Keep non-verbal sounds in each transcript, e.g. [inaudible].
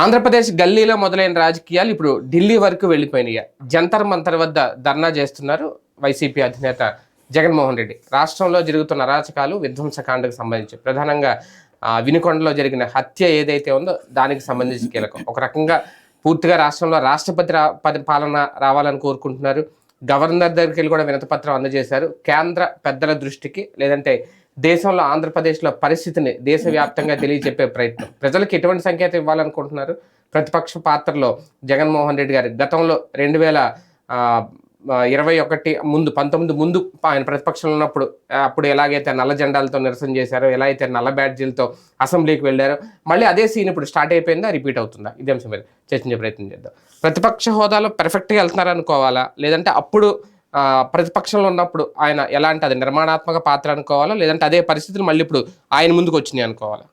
ఆంధ్రప్రదేశ్ గల్లీలో మొదలైన రాజకీయాలు ఇప్పుడు ఢిల్లీ వరకు వెళ్ళిపోయినాయి. జంతర్ మంతర్ వద్ద ధర్నా చేస్తున్నారు వైసీపీ అధినేత జగన్మోహన్ రెడ్డి. రాష్ట్రంలో జరుగుతున్న అరాచకాలు విధ్వంసకాండకు సంబంధించి ప్రధానంగా వినుకొండలో జరిగిన హత్య ఏదైతే ఉందో దానికి సంబంధించి కీలకం. ఒక రకంగా పూర్తిగా రాష్ట్రంలో రాష్ట్రపతి రా పాలన రావాలని కోరుకుంటున్నారు. గవర్నర్ దగ్గరికి వెళ్ళి కూడా వినతిపత్రం అందజేశారు. కేంద్ర పెద్దల దృష్టికి లేదంటే దేశంలో ఆంధ్రప్రదేశ్లో పరిస్థితిని దేశవ్యాప్తంగా తెలియజెప్పే ప్రయత్నం. ప్రజలకు ఎటువంటి సంకేతం ఇవ్వాలనుకుంటున్నారు? ప్రతిపక్ష పాత్రలో జగన్మోహన్ రెడ్డి గారు గతంలో రెండు వేల ఇరవై ఒకటి ముందు పంతొమ్మిది ముందు ఆయన ప్రతిపక్షంలో ఉన్నప్పుడు అప్పుడు ఎలాగైతే నల్ల జెండాలతో నిరసన చేశారో ఎలా అయితే నల్ల బ్యాడ్జీలతో అసెంబ్లీకి వెళ్ళారో మళ్ళీ అదే సీన్ ఇప్పుడు స్టార్ట్ అయిపోయిందా రిపీట్ అవుతుందా? ఇదే అంశం మీద చర్చించే ప్రయత్నం చేద్దాం. ప్రతిపక్ష హోదాలో పర్ఫెక్ట్గా వెళ్తున్నారు అనుకోవాలా లేదంటే అప్పుడు ప్రతిపక్షంలో ఉన్నప్పుడు ఆయన ఎలాంటి అది నిర్మాణాత్మక పాత్ర అనుకోవాలా? లేదంటే అదే పరిస్థితులు మళ్ళీ ఇప్పుడు ఆయన ముందుకు వచ్చినాయి అనుకోవాలా?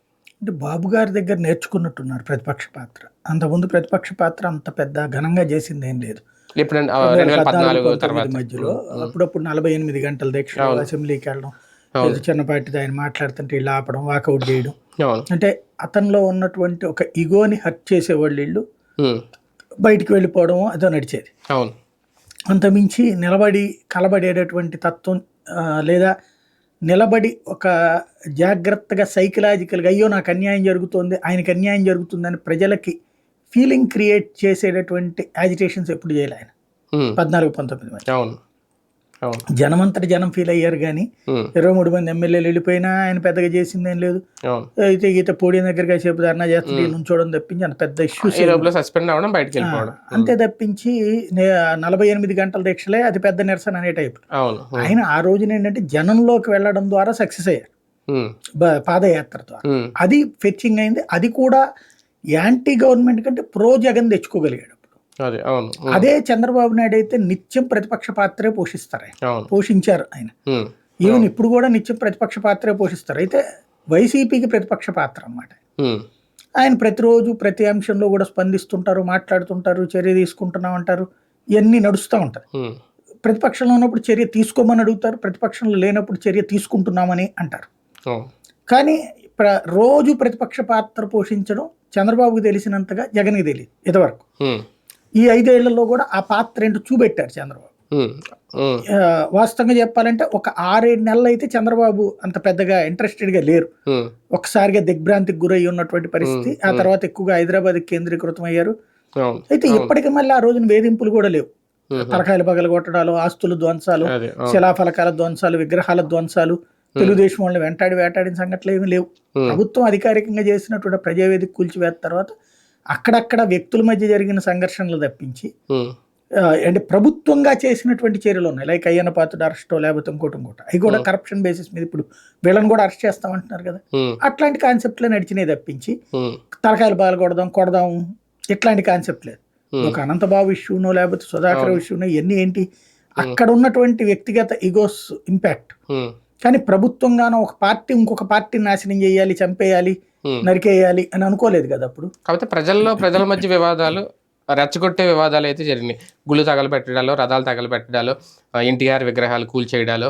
అంటే బాబు గారి దగ్గర నేర్చుకున్నట్టున్నారు ప్రతిపక్ష పాత్ర. అంతకుముందు ప్రతిపక్ష పాత్ర అంత పెద్ద ఘనంగా చేసింది ఏం లేదు. మధ్యలో అప్పుడప్పుడు నలభై ఎనిమిది గంటల దీక్ష అసెంబ్లీకి వెళ్ళడం ఏదో చిన్నపాటితో ఆయన మాట్లాడుతుంటే ఇలా ఆపడం వాకౌట్ చేయడం. అంటే అతనిలో ఉన్నటువంటి ఒక ఇగోని హర్ట్ చేసేవాళ్ళు వీళ్ళు బయటికి వెళ్ళిపోవడం అదో నడిచేది. అవును. అంతమించి నిలబడి కలబడేటటువంటి తత్వం లేదా నిలబడి ఒక జాగ్రత్తగా సైకలాజికల్గా అయ్యో నాకు అన్యాయం జరుగుతోంది ఆయనకి అన్యాయం జరుగుతుందని ప్రజలకి ఫీలింగ్ క్రియేట్ చేసేటటువంటి యాజిటేషన్స్ ఎప్పుడు చేయలే ఆయన? పద్నాలుగు పంతొమ్మిది మంది అవును అవును. జనమంతటి జనం ఫీల్ అయ్యారు కానీ ఇరవై మూడు మంది ఎమ్మెల్యేలు వెళ్ళిపోయినా ఆయన పెద్దగా చేసిందేం లేదు. అయితే గీత పోడియం దగ్గరగా సేపు ధర్నా చేస్తుంది నుంచోవడం తప్పించి అంత పెద్ద ఇష్యూస్ సస్పెండ్ అవ్వడం బయటకు వెళ్ళిపోవడం. అంతే తప్పించి నలభై ఎనిమిది గంటల దీక్షలే అది పెద్ద నిరసన అనే టైప్ ఆయన ఆ రోజున ఏంటంటే జనంలోకి వెళ్ళడం ద్వారా సక్సెస్ అయ్యారు. పాదయాత్ర ద్వారా. అది ఫెచ్చింగ్ అయింది. అది కూడా యాంటీ గవర్నమెంట్ కంటే ప్రో జగన్ తెచ్చుకోగలిగాడు. అదే చంద్రబాబు నాయుడు అయితే నిత్యం ప్రతిపక్ష పాత్రే పోషిస్తారు పోషించారు ఆయన. ఈవెన్ ఇప్పుడు కూడా నిత్యం ప్రతిపక్ష పాత్రే పోషిస్తారు. అయితే వైసీపీకి ప్రతిపక్ష పాత్ర అన్నమాట. ఆయన ప్రతిరోజు ప్రతి అంశంలో కూడా స్పందిస్తుంటారు మాట్లాడుతుంటారు చర్య తీసుకుంటున్నాం అంటారు. ఇవన్నీ నడుస్తూ ఉమ్, ప్రతిపక్షంలో ఉన్నప్పుడు చర్య తీసుకోమని అడుగుతారు ప్రతిపక్షంలో లేనప్పుడు చర్య తీసుకుంటున్నామని అంటారు. కానీ రోజు ప్రతిపక్ష పాత్ర పోషించడం చంద్రబాబుకి తెలిసినంతగా జగన్కి తెలియదు ఇంతవరకు. ఉమ్, ఈ ఐదేళ్ళలో కూడా ఆ పాత్ర ఏంటో చూపెట్టారు చంద్రబాబు. వాస్తవంగా చెప్పాలంటే ఒక ఆరేడు నెలలు అయితే చంద్రబాబు అంత పెద్దగా ఇంట్రెస్టెడ్గా లేరు. ఉమ్, ఒకసారిగా దిగ్భ్రాంతికి గురై ఉన్నటువంటి పరిస్థితి ఆ తర్వాత ఎక్కువగా హైదరాబాద్ కేంద్రీకృతం అయ్యారు. అయితే ఇప్పటికి మళ్ళీ ఆ రోజున వేధింపులు కూడా లేవు. తలకాయలు పగలు కొట్టడాలు ఆస్తులు ధ్వంసాలు శిలాఫలకాల ధ్వంసాలు విగ్రహాల ధ్వంసాలు తెలుగుదేశం వాళ్ళని వెంటాడి వేటాడిన సంఘటనలు ఏమీ లేవు. ప్రభుత్వం అధికారికంగా చేసినటువంటి ప్రజావేదిక కూల్చివేత తర్వాత అక్కడక్కడ వ్యక్తుల మధ్య జరిగిన సంఘర్షణలు తప్పించి అంటే ప్రభుత్వంగా చేసినటువంటి చర్యలు ఉన్నాయి. లైక్ అయ్యన్న పాత్ర అరెస్టో లేకపోతే ఇంకోటి ఇంకోటి. అవి కూడా కరప్షన్ బేసిస్ మీద ఇప్పుడు వీళ్ళని కూడా అరెస్ట్ చేస్తామంటున్నారు కదా. అట్లాంటి కాన్సెప్ట్లే నడిచినాయి తప్పించి తలకాయలు బాగా కొడదాం కొడదాం ఇట్లాంటి కాన్సెప్ట్ లేదు. ఒక అనంతబాబు ఇష్యూనో లేకపోతే సుధాకర్ ఇష్యూనో ఇవన్నీ ఏంటి? అక్కడ ఉన్నటువంటి వ్యక్తిగత ఇగోస్ ఇంపాక్ట్ కానీ ప్రభుత్వంగానో ఒక పార్టీ ఇంకొక పార్టీని నాశనం చేయాలి చంపేయాలి. నరికేయాలి అని అనుకోలేదు కదా అప్పుడు? కాకపోతే ప్రజల్లో ప్రజల మధ్య వివాదాలు రెచ్చగొట్టే వివాదాలు అయితే జరిగినాయి. గుళ్ళు తగలబెట్టడాలు రథాలు తగలబెట్టడాలు ఎన్టీఆర్ విగ్రహాలు కూల్చేయడాలు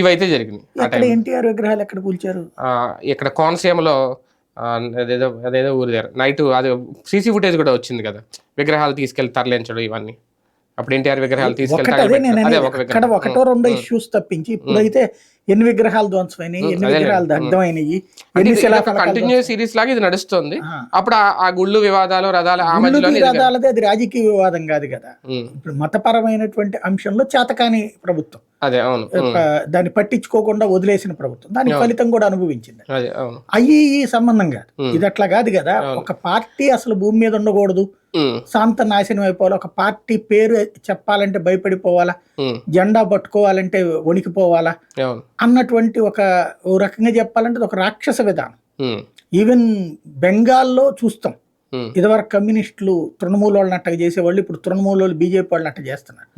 ఇవైతే జరిగినాయి ఎన్టీఆర్ విగ్రహాలు ఎక్కడ కూల్చారు? ఇక్కడ కోనసీమలో అదేదో అదేదో ఊరి దగ్గర. నైట్ అది సీసీ ఫుటేజ్ కూడా వచ్చింది కదా. విగ్రహాలు తీసుకెళ్ళి తరలించడం ఇవన్నీ. అప్పుడు ఎన్టీఆర్ విగ్రహాలు తీసుకెళ్ళి ఒకటి రెండో ఇష్యూస్ తప్పించి ఇప్పుడైతే ఎన్ని విగ్రహాలు ధ్వంసమైనవి ఎన్ని. విగ్రహాలు దగ్ధమైనవి కంటిన్యూ సిరీస్ లాగా ఇది నడుస్తుంది. అప్పుడు ఆ- గుళ్ళు వివాదాలు రథాలు వివాదాలది అది రాజకీయ వివాదం కాదు కదా. ఇప్పుడు మతపరమైనటువంటి అంశంలో చేతకాని ప్రభుత్వం. అదే అవును. దాన్ని పట్టించుకోకుండా వదిలేసిన ప్రభుత్వం. దాని ఫలితం కూడా అనుభవించింది. అయ్యి ఈ సంబంధం కాదు. ఇది అట్లా కాదు కదా. ఒక పార్టీ అసలు భూమి మీద ఉండకూడదు. శాంత నాశనం అయిపోవాలి ఒక పార్టీ పేరు చెప్పాలంటే భయపడిపోవాలా? జెండా పట్టుకోవాలంటే వణికిపోవాలా? అన్నటువంటి ఒక రకంగా చెప్పాలంటే ఒక రాక్షస విధానం. ఈవెన్ బెంగాల్లో చూస్తాం. ఇదివరకు కమ్యూనిస్టులు తృణమూల వాళ్ళని అట్టగా చేసేవాళ్ళు ఇప్పుడు తృణమూల వాళ్ళు బీజేపీ వాళ్ళని అట్ట చేస్తున్నారు.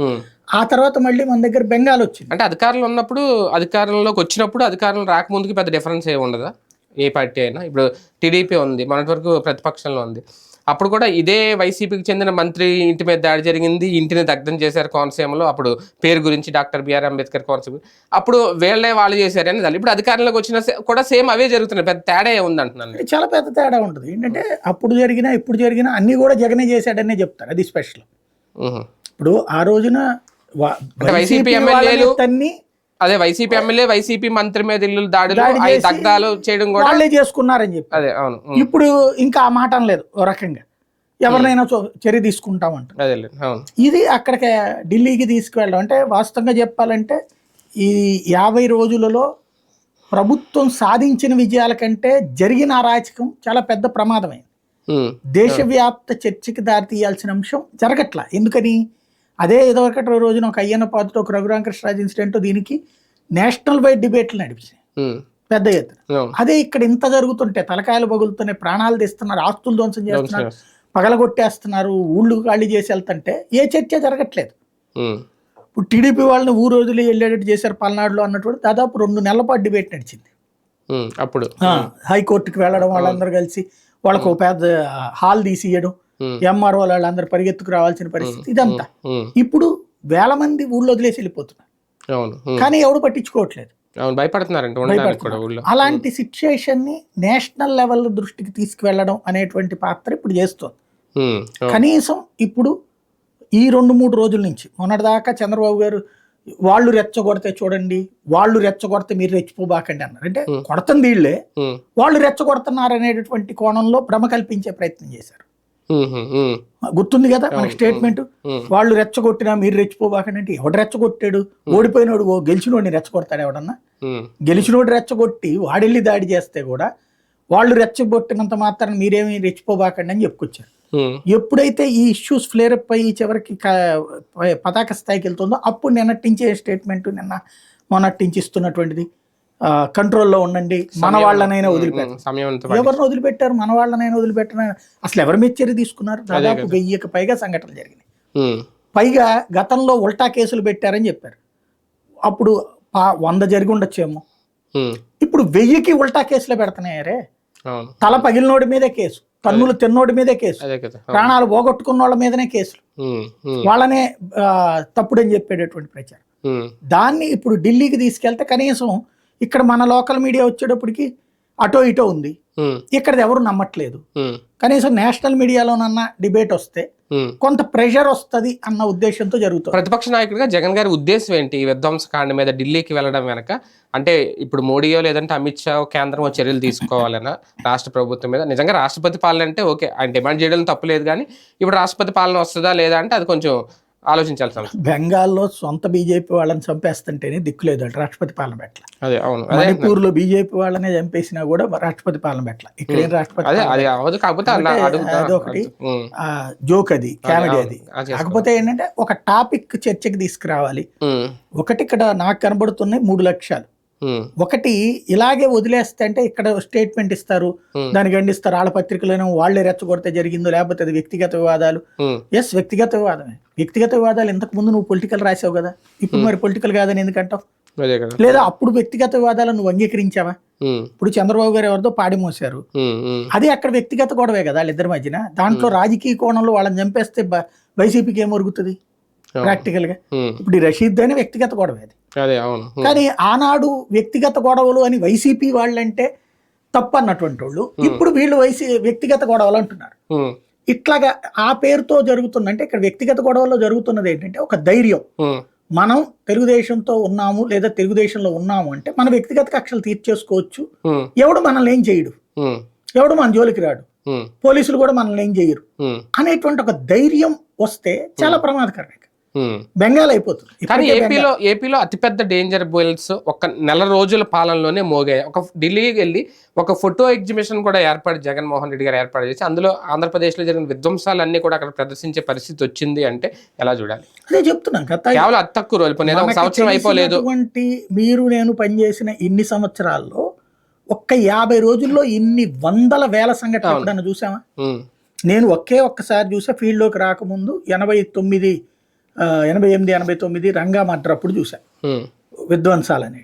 ఆ తర్వాత మళ్ళీ మన దగ్గర బెంగాల్ వచ్చింది. అంటే అధికారంలో ఉన్నప్పుడు అధికారంలోకి వచ్చినప్పుడు అధికారంలో రాకముందుకి పెద్ద డిఫరెన్స్ ఏమి ఉండదా? ఏ పార్టీ అయినా. ఇప్పుడు టీడీపీ ఉంది మొన్నటి వరకు ప్రతిపక్షంలో ఉంది. అప్పుడు కూడా ఇదే వైసీపీకి చెందిన మంత్రి ఇంటి మీద దాడి జరిగింది ఇంటిని దగ్ధం చేశారు కోనసీమలో అప్పుడు పేరు గురించి డాక్టర్ బిఆర్ అంబేద్కర్ కోనసీమ. అప్పుడు వీళ్ళే వాళ్ళు చేశారని దాని ఇప్పుడు అధికారంలోకి వచ్చిన కూడా సేమ్ అవే జరుగుతున్నాయి పెద్ద తేడా ఉంది అంటున్నాను నేను. చాలా పెద్ద తేడా ఉంటుంది ఏంటంటే అప్పుడు జరిగినా ఇప్పుడు జరిగినా అన్ని కూడా జగనే చేశాడనే చెప్తారు అది స్పెషల్. ఇప్పుడు ఆ రోజున వైసీపీ ఎమ్మెల్యేలు అదే వైసీపీ ఎమ్మెల్యే వైసీపీ మంత్రి మీద ఇల్లు దాడులు దగ్ధాలు చేయడం కూడా వాళ్ళే చేసుకున్నారని చెప్పి. అదే అవును. ఇప్పుడు ఇంకా ఆ మాట లేదు ఓ రకంగా. ఎవరినైనా చర్య అవును. ఇది అక్కడికి ఢిల్లీకి తీసుకువెళ్ళడం అంటే వాస్తవంగా చెప్పాలంటే ఈ యాభై రోజులలో ప్రభుత్వం సాధించిన విజయాల కంటే జరిగిన అరాచకం చాలా పెద్ద ప్రమాదమైంది. దేశవ్యాప్త చర్చకి దారితీయాల్సిన అంశం జరగట్లా. ఎందుకని? అదే ఏదో ఒకటి రోజున ఒక అయ్యన్న పాత్ర ఒక రఘురామకృష్ణరాజు ఇన్సిడెంట్ దీనికి నేషనల్ వైడ్ డిబేట్లు నడిపించాయి. పెద్ద ఎత్తున అదే ఇక్కడ ఇంత జరుగుతుంటే తలకాయలు పగులుతున్నాయి ప్రాణాలు తీస్తున్నారు ఆస్తులు ధ్వంసం చేస్తున్నారు పగలగొట్టేస్తున్నారు ఊళ్ళు ఖాళీ చేసి వెళ్తుంటే ఏ చర్చ జరగట్లేదు. ఇప్పుడు టీడీపీ వాళ్ళని ఊరు వదిలి వెళ్ళేటట్టు చేశారు పల్నాడులో అన్నటువంటి దాదాపు రెండు నెలల పాటు డిబేట్ నడిచింది. అప్పుడు హైకోర్టుకి వెళ్ళడం వాళ్ళందరూ కలిసి వాళ్ళకు పెద్ద హాల్ తీసియడం. ఎంఆర్ఓ వాళ్ళందరూ పరిగెత్తుకు రావాల్సిన పరిస్థితి ఇదంతా. ఇప్పుడు వేల మంది ఊళ్ళో వదిలేసి వెళ్ళిపోతున్నారు. కానీ ఎవడు పట్టించుకోవట్లేదు. అలాంటి సిచ్యుయేషన్ని నేషనల్ లెవెల్ దృష్టికి తీసుకువెళ్ళడం అనేటువంటి పాత్ర ఇప్పుడు చేస్తుంది. కనీసం ఇప్పుడు ఈ రెండు మూడు రోజుల నుంచి మొన్నటిదాకా చంద్రబాబు గారు వాళ్ళు రెచ్చగొడితే చూడండి వాళ్ళు రెచ్చగొడితే మీరు రెచ్చిపోబాకండి అన్నారు. అంటే. కొడుతుంది వీళ్ళే. వాళ్ళు రెచ్చగొడుతున్నారు అనేటటువంటి కోణంలో భ్రమ కల్పించే ప్రయత్నం చేశారు. గుర్తుంది కదా మనకి స్టేట్మెంట్. వాళ్ళు రెచ్చగొట్టినా మీరు రెచ్చిపోబాకండి అంటే ఎవడు రెచ్చగొట్టాడు? ఓడిపోయినోడు ఓ గెలిచినోడిని రెచ్చగొడతాడు ఎవడన్నా. గెలిచినోడు రెచ్చగొట్టి వాడెళ్ళి దాడి చేస్తే కూడా వాళ్ళు రెచ్చగొట్టినంత మాత్రం మీరేమి రెచ్చిపోబాకండి అని చెప్పుకొచ్చారు. ఎప్పుడైతే ఈ ఇష్యూస్ ఫ్లేరప్ అయ్యి చివరికి పతాక స్థాయికి వెళ్తుందో అప్పుడు నిన్నటించే స్టేట్మెంట్ నిన్న మొన్నటించి ఇస్తున్నటువంటిది. కంట్రోల్లో ఉండండి మన వాళ్ళనైనా వదిలిపెట్టారు. ఎవరిని వదిలిపెట్టారు మన వాళ్ళనైనా వదిలిపెట్టిన అసలు ఎవరి మీద చర్య తీసుకున్నారు దాదాపు. వెయ్యికి పైగా సంఘటనలు జరిగినాయి. పైగా గతంలో ఉల్టా కేసులు పెట్టారని చెప్పారు అప్పుడు వంద జరిగి ఉండొచ్చేమో. ఇప్పుడు వెయ్యికి ఉల్టా కేసులు పెడుతున్నాయారే తల పగిలినోడి మీదే కేసు తన్నులు తిన్నోడి మీదే కేసు. ప్రాణాలు పోగొట్టుకున్న వాళ్ళ మీదనే కేసులు. వాళ్ళనే తప్పుడని చెప్పేటటువంటి ప్రచారం. దాన్ని ఇప్పుడు ఢిల్లీకి తీసుకెళ్తే కనీసం ఇక్కడ మన లోకల్ మీడియా వచ్చేటప్పటికి అటో ఇటో ఉంది. ఇక్కడ ఎవరు నమ్మట్లేదు మ్మ్. కనీసం నేషనల్ మీడియాలోనన్నా డిబేట్ వస్తే. కొంత ప్రెషర్ వస్తది అన్న ఉద్దేశంతో జరుగుతుంది ప్రతిపక్ష నాయకుడిగా జగన్ గారి ఉద్దేశం ఏంటి ఈ విధ్వంసకాండ మీద ఢిల్లీకి వెళ్ళడం వెనక అంటే ఇప్పుడు మోడీయో లేదంటే అమిత్ షా కేంద్రం చర్యలు తీసుకోవాలన్నా రాష్ట్ర ప్రభుత్వం మీద నిజంగా రాష్ట్రపతి పాలన అంటే ఓకే ఆయన డిమాండ్ చేయడం తప్పులేదు కానీ ఇప్పుడు రాష్ట్రపతి పాలన వస్తుందా లేదా అంటే అది కొంచెం ఆలోచించాల్సిన. బెంగాల్లో సొంత బీజేపీ వాళ్ళని చంపేస్తుంటేనే దిక్కులేదు అటు రాష్ట్రపతి పాలన పెట్టల అదే అవును. మణిపూర్లో బీజేపీ వాళ్ళనే చంపేసినా కూడా రాష్ట్రపతి పాలన పెట్టల ఇక్కడ ఏం రాష్ట్రపతి కాకపోతే అదొకటి. జోక్ అది కామెడీ. అది. కాకపోతే ఏంటంటే ఒక టాపిక్ చర్చకి తీసుకురావాలి. ఒకటి ఇక్కడ నాకు కనబడుతున్నాయి మూడు లక్ష్యాలు ఉమ్, ఒకటి ఇలాగే వదిలేస్తే అంటే ఇక్కడ స్టేట్మెంట్ ఇస్తారు దానికి ఖండిస్తారు వాళ్ళ పత్రికలను వాళ్ళే రెచ్చగొడితే జరిగిందో లేకపోతే అది వ్యక్తిగత వివాదాలు? ఎస్ వ్యక్తిగత వివాదమే. వ్యక్తిగత వివాదాలు ఇంతకు ముందు నువ్వు పొలిటికల్ రాసావు కదా? ఇప్పుడు మరి పొలిటికల్ కాదని ఎందుకంటావు? లేదా అప్పుడు వ్యక్తిగత వివాదాలను నువ్వు అంగీకరించావా? ఇప్పుడు చంద్రబాబు గారు ఎవరితో పాడి మోసారు ఉమ్, ఉమ్, అది అక్కడ వ్యక్తిగత గొడవే కదా వాళ్ళిద్దరి మధ్యన. దాంట్లో రాజకీయ కోణంలో వాళ్ళని చంపేస్తే వైసీపీకి ఏం ఒరుగుతుంది. ప్రాక్టికల్గా. ఇప్పుడు రషీద్ అని వ్యక్తిగత గొడవ అది. కానీ ఆనాడు వ్యక్తిగత గొడవలు అని వైసీపీ వాళ్ళంటే తప్పు అన్నటువంటి వాళ్ళు ఇప్పుడు వీళ్ళు వైసీ వ్యక్తిగత గొడవలు అంటున్నారు. ఇట్లాగా ఆ పేరుతో జరుగుతుందంటే ఇక్కడ వ్యక్తిగత గొడవల్లో జరుగుతున్నది ఏంటంటే ఒక ధైర్యం. మనం తెలుగుదేశంతో ఉన్నాము లేదా తెలుగుదేశంలో ఉన్నాము అంటే మన వ్యక్తిగత కక్షలు తీర్చేసుకోవచ్చు. ఎవడు మనల్ని ఏం చేయడు. ఎవడు మన జోలికి రాడు. పోలీసులు కూడా మనల్ని ఏం చేయరు. అనేటువంటి ఒక ధైర్యం వస్తే చాలా ప్రమాదకరం ఇక. ఉమ్. బెంగాల్ అయిపోతుంది. కానీ. ఏపీలో ఏపీలో అతిపెద్ద డేంజర్ బోయిల్స్ ఒక నెల రోజుల పాలనలోనే మోగాయి. ఒక ఢిల్లీకి వెళ్ళి ఒక ఫోటో ఎగ్జిబిషన్ కూడా ఏర్పాటు జగన్మోహన్ రెడ్డి గారు ఏర్పాటు చేసి అందులో ఆంధ్రప్రదేశ్లో జరిగిన విధ్వంసాలన్నీ కూడా అక్కడ ప్రదర్శించే పరిస్థితి వచ్చింది అంటే ఎలా చూడాలి? అదే చెప్తున్నాను గత కేవలం అతి తక్కువ రోజులు ఒక సంవత్సరం అయిపోలేదు మీరు నేను పనిచేసిన ఇన్ని సంవత్సరాల్లో ఒక్క యాభై రోజుల్లో ఇన్ని వందల వేల సంఘటనలు. ఎప్పుడన్నా చూసామా నేను ఒకే ఒక్కసారి చూసా ఫీల్డ్లోకి రాకముందు ఎనభై తొమ్మిది ఎనభై ఎనిమిది ఎనభై తొమ్మిది రంగా మడ్రప్పుడు చూసా ఉమ్, విధ్వంసాలని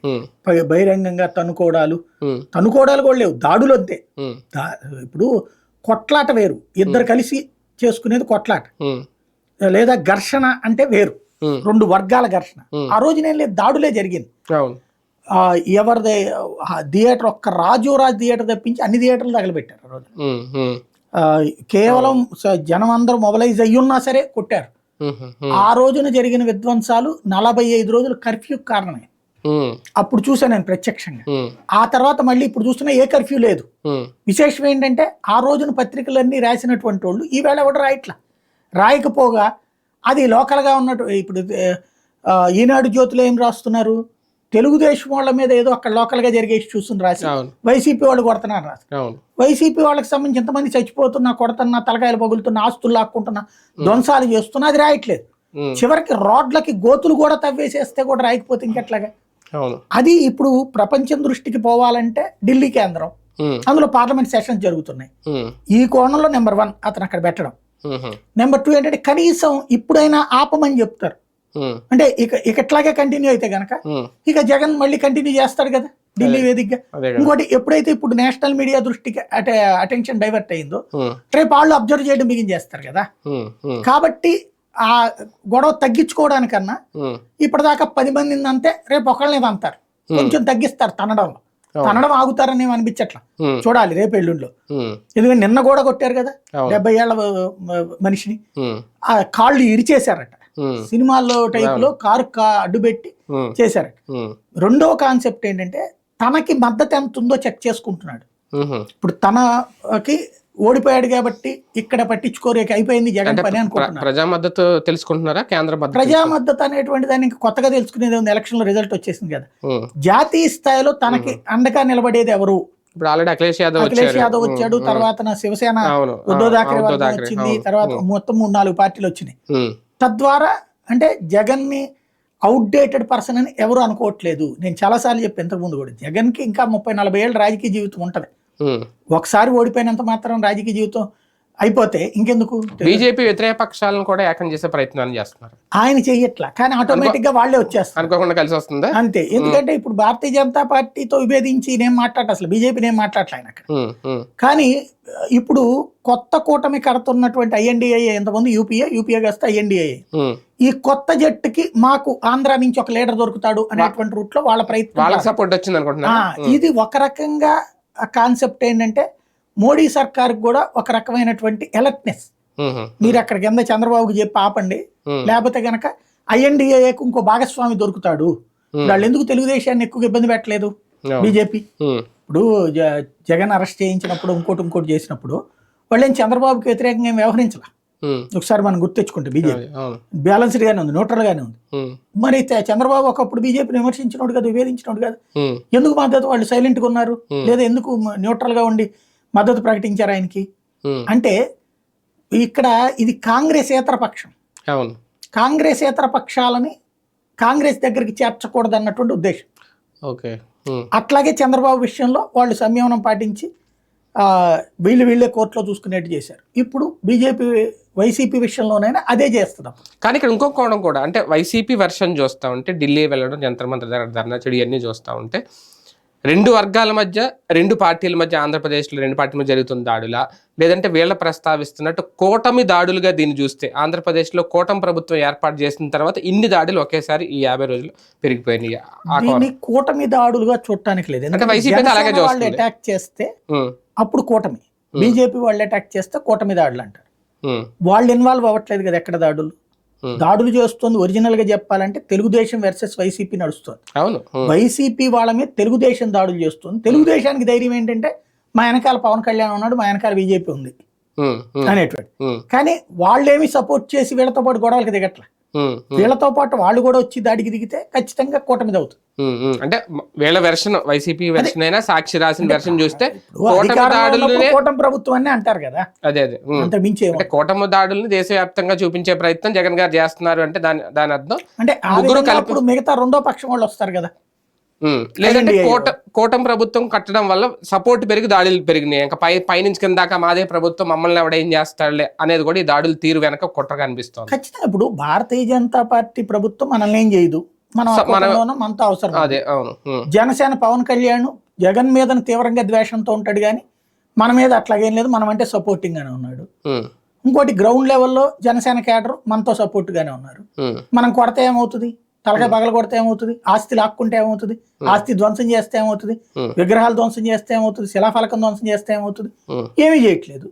బహిరంగంగా తనుకోవడాలు తనుకోవడాలు కూడా లేవు దాడులు అంతే ఉమ్, దా- ఇప్పుడు కొట్లాట వేరు. ఇద్దరు కలిసి చేసుకునేది కొట్లాట. లేదా ఘర్షణ అంటే వేరు. రెండు వర్గాల ఘర్షణ. ఆ రోజు నేను లేదు దాడులే జరిగింది. ఎవరిదే థియేటర్ ఒక్క రాజురాజ్ థియేటర్ తప్పించి అన్ని థియేటర్లు తగలబెట్టారు ఆ రోజు. కేవలం జనం అందరూ మొబలైజ్ అయ్యున్నా సరే కొట్టారు. ఆ రోజున జరిగిన విధ్వంసాలు నలభై ఐదు రోజులు కర్ఫ్యూ కారణమే. అప్పుడు చూసాను నేను ప్రత్యక్షంగా. ఆ తర్వాత మళ్ళీ ఇప్పుడు చూస్తున్నా ఏ కర్ఫ్యూ లేదు. విశేషం ఏంటంటే ఆ రోజున పత్రికలన్నీ రాసినటువంటి వాళ్ళు ఈవేళ ఎవడు రాయట్లా? రాయకపోగా అది లోకల్గా ఉన్నట్టు ఇప్పుడు ఈనాడు జ్యోతిలో ఏం రాస్తున్నారు? తెలుగుదేశం వాళ్ళ మీద ఏదో అక్కడ లోకల్గా జరిగే చూసుకుని రాసి వైసీపీ వాళ్ళు కొడుతున్నారు రాసి. వైసీపీ వాళ్ళకి సంబంధించి ఎంతమంది చచ్చిపోతున్నా కొడుతున్నా తలకాయలు పగులుతున్నా ఆస్తులు లాక్కుంటున్నా ధ్వంసాలు చేస్తున్నా అది రాయట్లేదు. చివరికి రోడ్లకి గోతులు కూడా తవ్వేసేస్తే కూడా రాయకపోతే ఇంకెట్లాగా? అది ఇప్పుడు ప్రపంచం దృష్టికి పోవాలంటే ఢిల్లీ కేంద్రం. అందులో పార్లమెంట్ సెషన్స్ జరుగుతున్నాయి. ఈ కోణంలో నెంబర్ వన్ అతను అక్కడ పెట్టడం. నెంబర్ టూ ఏంటంటే కనీసం ఇప్పుడైనా ఆపమని చెప్తారు. అంటే ఇక ఇక ఇట్లాగే కంటిన్యూ అయితే గనక ఉమ్, ఇక జగన్ మళ్ళీ కంటిన్యూ చేస్తాడు కదా ఢిల్లీ వేదికగా. కదా. ఇంకోటి ఎప్పుడైతే ఇప్పుడు నేషనల్ మీడియా దృష్టికి అటే అటెన్షన్ డైవర్ట్ అయిందో ఉమ్, రేపు వాళ్ళు అబ్జర్వ్ చేయడం బిగించేస్తారు కదా. ఉమ్, ఉమ్, కాబట్టి ఆ గొడవ తగ్గించుకోవడానికన్నా ఇప్పటిదాకా పది మందిని అంతే రేపు ఒకళ్ళని అంటారు కొంచెం తగ్గిస్తారు తనడంలో. తనడం ఆగుతారని అనిపించట్లా. చూడాలి రేపు ఎల్లుండిలో. ఎందుకంటే నిన్న కూడా కొట్టారు కదా డెబ్బై ఏళ్ళ మనిషిని. ఆ కాళ్ళు ఇరిచేశారట. సినిమాల్లో టైప్లో కారు ఉమ్, చేశారట ఉమ్, రెండో కాన్సెప్ట్ ఏంటంటే తనకి మద్దతు ఎంత ఉందో చెక్ చేసుకుంటున్నాడు. ఇప్పుడు తనకి ఓడిపోయాడు కాబట్టి ఇక్కడ పట్టించుకోరేక అయిపోయింది జగన్ పని అనుకుంటున్నాడు. ప్రజా మద్దతు తెలుసుకుంటున్నారా? కేంద్ర మద్దతు ప్రజా మద్దతు అనేటువంటి దాన్ని ఇంకా కొత్తగా తెలుసుకునేది ఉంది ఎలక్షన్లో రిజల్ట్ వచ్చేసింది కదా. జాతీయ స్థాయిలో తనకి అండగా నిలబడేది ఎవరు? ఇప్పుడు ఆల్రెడీ అఖిలేష్ యాదవ్ అఖిలేష్ యాదవ్ వచ్చాడు తర్వాత శివసేన ఆ, థాకరే వచ్చింది. తర్వాత మొత్తం మూడు నాలుగు పార్టీలు వచ్చినాయి. తద్వారా అంటే జగన్ని అవుట్డేటెడ్ పర్సన్ అని ఎవరు అనుకోవట్లేదు. నేను చాలాసార్లు చెప్పి ఇంతకు ముందు కూడా. జగన్కి ఇంకా ముప్పై నలభై ఏళ్ళ రాజకీయ జీవితం ఉంటది. ఒకసారి ఓడిపోయినంత మాత్రం రాజకీయ జీవితం అయిపోతే ఇంకెందుకు? బీజేపీ వ్యతిరేక పక్షాలను కూడా ఏకం చేసే ప్రయత్నాలు చేస్తున్నారు. ఆయన చెయ్యట్లా కానీ ఆటోమేటిక్గా వాళ్ళే వచ్చేస్తారు. అనుకోకుండా కలిసి వస్తుందా? అంతే. ఎందుకంటే ఇప్పుడు భారతీయ జనతా పార్టీతో విభేదించి నేను మాట్లాడట అసలు బీజేపీ నేను మాట్లాడలే ఆయన అక్కడ కానీ ఇప్పుడు కొత్త కూటమి కడుతున్నటువంటి ఐఎన్డిఐ ఎంతమంది యూపీఏ? యూపీఏ కాస్త ఐఎన్డిఐ. ఈ కొత్త జట్టుకి మాకు ఆంధ్ర నుంచి ఒక లీడర్ దొరుకుతాడు అనేటువంటి రూట్లో వాళ్ళ ప్రయత్నం సపోర్ట్ వచ్చింది అనుకుంటున్నా ఇది ఒక రకంగా కాన్సెప్ట్ ఏంటంటే మోడీ సర్కార్ కూడా ఒక రకమైనటువంటి ఎలర్ట్నెస్ మీరు అక్కడ కింద చంద్రబాబుకి చెప్పి ఆపండి. లేకపోతే గనక ఐఎన్డిఏకు ఇంకో భాగస్వామి దొరుకుతాడు. వాళ్ళు ఎందుకు తెలుగుదేశాన్ని ఎక్కువ ఇబ్బంది పెట్టలేదు? బీజేపీ. ఇప్పుడు జగన్ అరెస్ట్ చేయించినప్పుడు ఇంకోటి ఇంకోటి చేసినప్పుడు వాళ్ళు ఏం చంద్రబాబుకి వ్యతిరేకంగా ఏం వ్యవహరించాల? ఒకసారి మనం గుర్తెచ్చుకుంటే బీజేపీ. బ్యాలెన్స్డ్ గానే ఉంది న్యూట్రల్ గానే ఉంది. మరి చంద్రబాబు ఒకప్పుడు బీజేపీని విమర్శించినోడు కదా విభేదించినోడు కదా. ఎందుకు మద్దతు వాళ్ళు సైలెంట్గా ఉన్నారు. లేదా ఎందుకు న్యూట్రల్గా ఉండి మద్దతు ప్రకటించారు ఆయనకి. అంటే ఇక్కడ ఇది కాంగ్రెసేతర పక్షం. అవును. కాంగ్రెసేతర పక్షాలని కాంగ్రెస్ దగ్గరికి చేర్చకూడదు అన్నటువంటి ఉద్దేశం. ఓకే. అట్లాగే చంద్రబాబు విషయంలో వాళ్ళు సంయమనం పాటించి వీళ్ళు వీళ్ళే కోర్టులో చూసుకునేట్టు చేశారు. ఇప్పుడు బీజేపీ వైసీపీ విషయంలోనైనా అదే చేస్తున్నాం. కానీ ఇక్కడ ఇంకో కోణం కూడా అంటే వైసీపీ వెర్షన్ చూస్తూ ఉంటే ఢిల్లీ వెళ్ళడం జంతర్ మంత్ర దగ్గర ధర్నా చెడి అన్నీ చూస్తూ ఉంటే రెండు వర్గాల మధ్య రెండు పార్టీల మధ్య ఆంధ్రప్రదేశ్లో రెండు పార్టీల మధ్య జరుగుతున్న దాడులా? లేదంటే వీళ్ళ ప్రస్తావిస్తున్నట్టు కూటమి దాడులుగా దీన్ని చూస్తే ఆంధ్రప్రదేశ్లో కూటమి ప్రభుత్వం ఏర్పాటు చేసిన తర్వాత ఇన్ని దాడులు ఒకేసారి ఈ యాభై రోజులు పెరిగిపోయినాయి. కూటమి దాడులుగా చూడటానికి లేదు. ఎందుకంటే వైసీపీ అలాగే. అటాక్ చేస్తే అప్పుడు కూటమి. బీజేపీ వాళ్ళు అటాక్ చేస్తే కూటమి దాడులు అంటారు. వాళ్ళు ఇన్వాల్వ్ అవ్వట్లేదు కదా ఎక్కడ దాడులు. దాడులు చేస్తుంది ఒరిజినల్గా చెప్పాలంటే తెలుగుదేశం వర్సెస్ వైసీపీ నడుస్తుంది. అవును. ఉమ్, వైసీపీ వాళ్ళ మీద తెలుగుదేశం దాడులు చేస్తుంది. తెలుగుదేశానికి ధైర్యం ఏంటంటే మా వెనకాల పవన్ కళ్యాణ్ ఉన్నాడు మా వెనకాల బీజేపీ ఉంది ఉమ్, అనేటువంటి. కానీ వాళ్ళేమి సపోర్ట్ చేసి వీళ్ళతో పాటు గొడవలకు దిగట్ల. వీళ్ళతో పాటు వాళ్ళు కూడా వచ్చి దాడికి దిగితే ఖచ్చితంగా కూటమిది అవుతుంది. అంటే వీళ్ళ వెర్షన్ వైసీపీ వెర్షన్ అయినా సాక్షి రాసిన వెర్షన్ చూస్తే కూటమి అధికారంలో ఉన్నప్పుడు దాడులనే కూటమి ప్రభుత్వం అని అంటారు కదా అదే అదే. అంత మించి కూటమి దాడుల్ని దేశవ్యాప్తంగా చూపించే ప్రయత్నం జగన్ గారు చేస్తున్నారు అంటే దాని దాని అర్థం అంటే ముగ్గురు కలిపి- మిగతా రెండో పక్షం వాళ్ళు వస్తారు కదా. లేదంటే. కోట కూటమి ప్రభుత్వం కట్టడం వల్ల సపోర్ట్ పెరిగి దాడులు పెరిగినాయి. ఇంకా పై పైనుంచి కింద దాకా మాదే ప్రభుత్వం మమ్మల్ని ఎవడేం చేస్తాడులే అనేది కూడా ఈ దాడులు తీరు వెనక కుట్రగా అనిపిస్తోంది ఖచ్చితంగా ఇప్పుడు భారతీయ జనతా పార్టీ ప్రభుత్వం మనల్ని ఏం చేయదు. మనం మనతో అవసరం అదే అవును. జనసేన పవన్ కళ్యాణ్ జగన్ మీద తీవ్రంగా ద్వేషంతో ఉంటాడు కానీ మన మీద అట్లాగేం లేదు. మనం అంటే సపోర్టింగ్ గానే ఉన్నాడు. ఇంకోటి గ్రౌండ్ లెవెల్లో జనసేన కేడర్ మనతో సపోర్ట్ గానే ఉన్నారు. మనం కొడితే ఏమవుతుంది? తలకాయ పగల కొడితే ఏమవుతుంది? ఆస్తి లాక్కుంటే ఏమవుతుంది? ఆస్తి ధ్వంసం చేస్తే ఏమవుతుంది. విగ్రహాలు ధ్వంసం చేస్తే ఏమవుతుంది? శిలాఫలకం ధ్వంసం చేస్తే ఏమవుతుంది? ఏమీ చేయట్లేదు.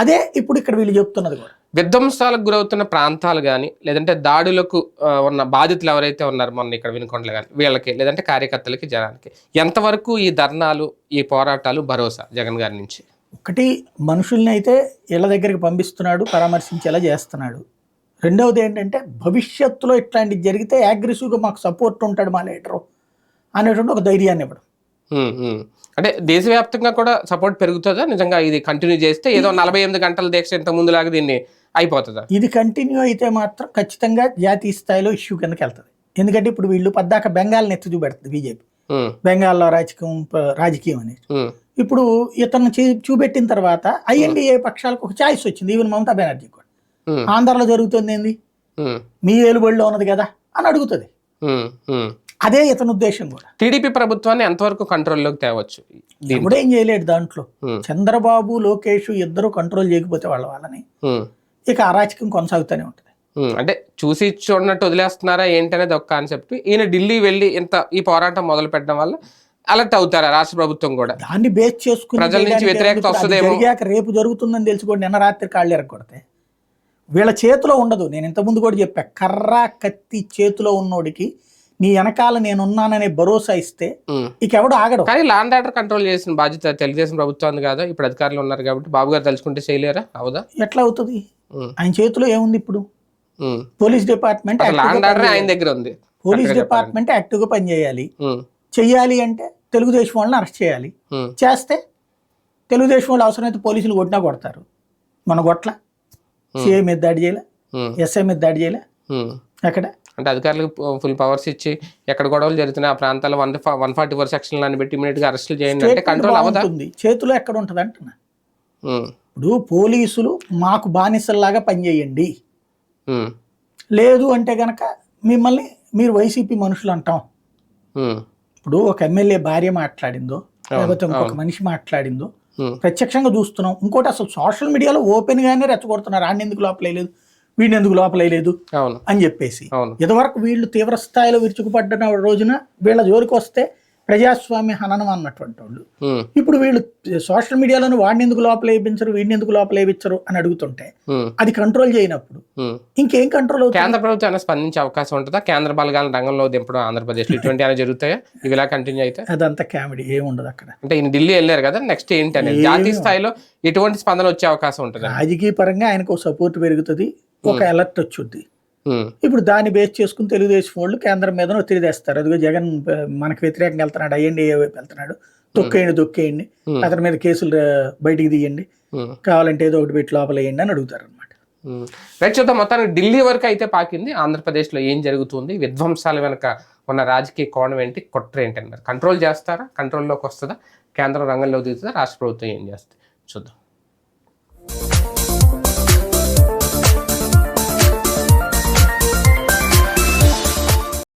అదే ఇప్పుడు ఇక్కడ వీళ్ళు చెప్తున్నది కూడా. విధ్వంసాలకు గురవుతున్న ప్రాంతాలు కానీ లేదంటే దాడులకు ఉన్న బాధితులు ఎవరైతే ఉన్నారో మొన్న ఇక్కడ వినుకొండలు కానీ వీళ్ళకి లేదంటే కార్యకర్తలకి జనానికి ఎంతవరకు ఈ ధర్నాలు ఈ పోరాటాలు భరోసా జగన్ గారి నుంచి? ఒకటి మనుషుల్ని అయితే ఇళ్ళ దగ్గరికి పంపిస్తున్నాడు పరామర్శించేలా చేస్తున్నాడు. రెండవది ఏంటంటే భవిష్యత్తులో ఇట్లాంటివి జరిగితే అగ్రెసివ్గా మాకు సపోర్ట్ ఉంటాడు మా లీడరు అనేటువంటి ఒక ధైర్యాన్ని ఇవ్వడం. అంటే దేశవ్యాప్తంగా కూడా సపోర్ట్ పెరుగుతుందా? నిజంగా ఇది కంటిన్యూ చేస్తే ఏదో నలభై ఎనిమిది గంటల దీక్ష ఇంత ముందులాగా దీన్ని అయిపోతుందా? ఇది కంటిన్యూ అయితే మాత్రం ఖచ్చితంగా జాతీయ స్థాయిలో ఇష్యూ కిందకి వెళ్తుంది. ఎందుకంటే ఇప్పుడు వీళ్ళు పద్దాక బెంగాల్ని ఎత్తి చూపెడుతుంది బీజేపీ. బెంగాల్లో రాజకీయం రాజకీయం అనేది. ఇప్పుడు ఇతను చూపెట్టిన తర్వాత ఐఎన్డీఏ పక్షాలకు ఒక ఛాయిస్ వచ్చింది. ఈవెన్ మమతా బెనర్జీ కూడా. ఆంధ్రాలో జరుగుతుంది ఏంది? మీ ఏలుబడిలో ఉన్నది కదా అని అడుగుతుంది. అదే ఇతని ఉద్దేశం కూడా. టీడీపీ ప్రభుత్వాన్ని ఎంతవరకు కంట్రోల్లోకి తేవచ్చు ఇప్పుడు ఏం చేయలేడు దాంట్లో. చంద్రబాబు లోకేష్ ఇద్దరు కంట్రోల్ చేయకపోతే వాళ్ళ వాళ్ళని ఇక అరాచకం కొనసాగుతూనే ఉంటుంది. అంటే చూసి చూడనట్టు వదిలేస్తున్నారా ఏంటనేది ఒక కాన్సెప్ట్ ఈయన ఢిల్లీ వెళ్ళి ఇంత ఈ పోరాటం మొదలు పెట్టడం వల్ల అలర్ట్ అవుతారా రాష్ట్ర ప్రభుత్వం కూడా? దాన్ని బేస్ చేసుకుని ప్రజల నుంచి వ్యతిరేకత వస్తుందేమో. జరిగాక రేపు జరుగుతుందని తెలుసుకోండి నిన్న రాత్రి కాళ్ళు ఎరగొడితే వీళ్ళ చేతిలో ఉండదు. నేను ఇంతకుముందు కూడా చెప్పా. కర్ర కత్తి చేతిలో ఉన్నోడికి నీ వెనకాల నేనున్నాననే భరోసా ఇస్తే ఉమ్. ఇక ఎవడు ఆగడు. కానీ లాండ్ ఆర్డర్ కంట్రోల్ చేసిన బాధ్యత తెలుగుదేశం ప్రభుత్వం కాదా. ఇప్పుడు అధికారులు ఉన్నారు కాబట్టి బాబు గారు తలుచుకుంటే చేయలేరా? అవుదా ఎట్లా అవుతుంది? ఆయన చేతిలో ఏముంది ఇప్పుడు. పోలీస్ డిపార్ట్మెంట్ లాండ్ ఆర్డర్ ఆయన. దగ్గర ఉంది. పోలీస్ డిపార్ట్మెంట్ యాక్టివ్గా పనిచేయాలి. చెయ్యాలి అంటే తెలుగుదేశం వాళ్ళని అరెస్ట్ చేయాలి. చేస్తే తెలుగుదేశం వాళ్ళు అవసరమైతే పోలీసులు కొట్టినా కొడతారు. మన కొట్ల సిఐ మీద దాడి చేయలే. ఎస్ఐ మీద దాడి చేయలే. అక్కడ అంటే అధికారులకు ఫుల్ పవర్స్ ఇచ్చి ఎక్కడ గొడవలు జరుగుతున్నాయి ఆ ప్రాంతాల్లో one one forty four section పెట్టి ఇమీడియట్గా అరెస్టులు చేయండి అంటే కంట్రోల్ బాగుంటుంది. చేతిలో ఎక్కడ ఉంటుంది అంటున్నా. ఇప్పుడు పోలీసులు మాకు బానిసల్లాగా పనిచేయండి లేదు అంటే గనక మిమ్మల్ని మీరు వైసీపీ మనుషులు అంటాం. ఇప్పుడు ఒక ఎమ్మెల్యే భార్య మాట్లాడిందో లేకపోతే ఇంకొక అవును. మనిషి మాట్లాడిందో ప్రత్యక్షంగా చూస్తున్నాం. ఇంకోటి అసలు సోషల్ మీడియాలో ఓపెన్ గానే రెచ్చగొడుతున్నారు. ఆడిని ఎందుకు లోపలేయలేదు వీడిని ఎందుకు అవును. అని చెప్పేసి. ఇదివరకు వీళ్ళు తీవ్ర స్థాయిలో విరుచుకుపడ్డ రోజున వీళ్ళ జోలికి వస్తే ప్రజాస్వామ్య హననం అన్నటువంటి వాళ్ళు. ఇప్పుడు వీళ్ళు సోషల్ మీడియాలోనే వాడిని ఎందుకు లోపల వేయించరు వీడిని ఎందుకు లోపల వేయించరు అని అడుగుతుంటే అది కంట్రోల్ చేయనప్పుడు. ఇంకేం కంట్రోల్ అవుతుంది? కేంద్ర ప్రభుత్వం స్పందించే అవకాశం ఉంటుందా? కేంద్ర బలగాలను రంగంలో దింపడం ఆంధ్రప్రదేశ్ [laughs] ఇటువంటి ఏమైనా జరుగుతాయా? ఇవి ఇలా కంటిన్యూ అయితే? అదంతా కామెడీ ఏముండదు అక్కడ. అంటే ఈయన ఢిల్లీ వెళ్ళారు కదా నెక్స్ట్ ఏంటి అనేది? జాతీయ స్థాయిలో ఎటువంటి స్పందన వచ్చే అవకాశం ఉంటుంది? రాజకీయ పరంగా ఆయనకు సపోర్ట్ పెరుగుతుంది ఒక అలర్ట్ వచ్చుద్ది. ఇప్పుడు దాన్ని బేస్ చేసుకుని తెలుగుదేశం వాళ్ళు కేంద్రం మీద ఒత్తిడి తెస్తారు అదిగో జగన్ మనకు వ్యతిరేకంగా వెళ్తున్నాడు ఐఎన్డీఏ వైపు వెళ్తున్నాడు. తొక్కేయండి తొక్కేయండి. అతని మీద కేసులు బయటికి తీయండి. కావాలంటే ఏదో ఒకటి పెట్టి లోపల వేయండి అని అడుగుతారు అనమాట. రైట్ చూద్దాం మొత్తానికి ఢిల్లీ వరకు అయితే పాకింది. ఆంధ్రప్రదేశ్లో ఏం జరుగుతుంది? విధ్వంసాల వెనక ఉన్న రాజకీయ కోణం ఏంటి? కుట్ర ఏంటి అన్నారు కంట్రోల్ చేస్తారా? కంట్రోల్లోకి వస్తుందా? కేంద్రం రంగంలో దిగుతుందా? రాష్ట్ర ప్రభుత్వం ఏం చేస్తుంది? చూద్దాం.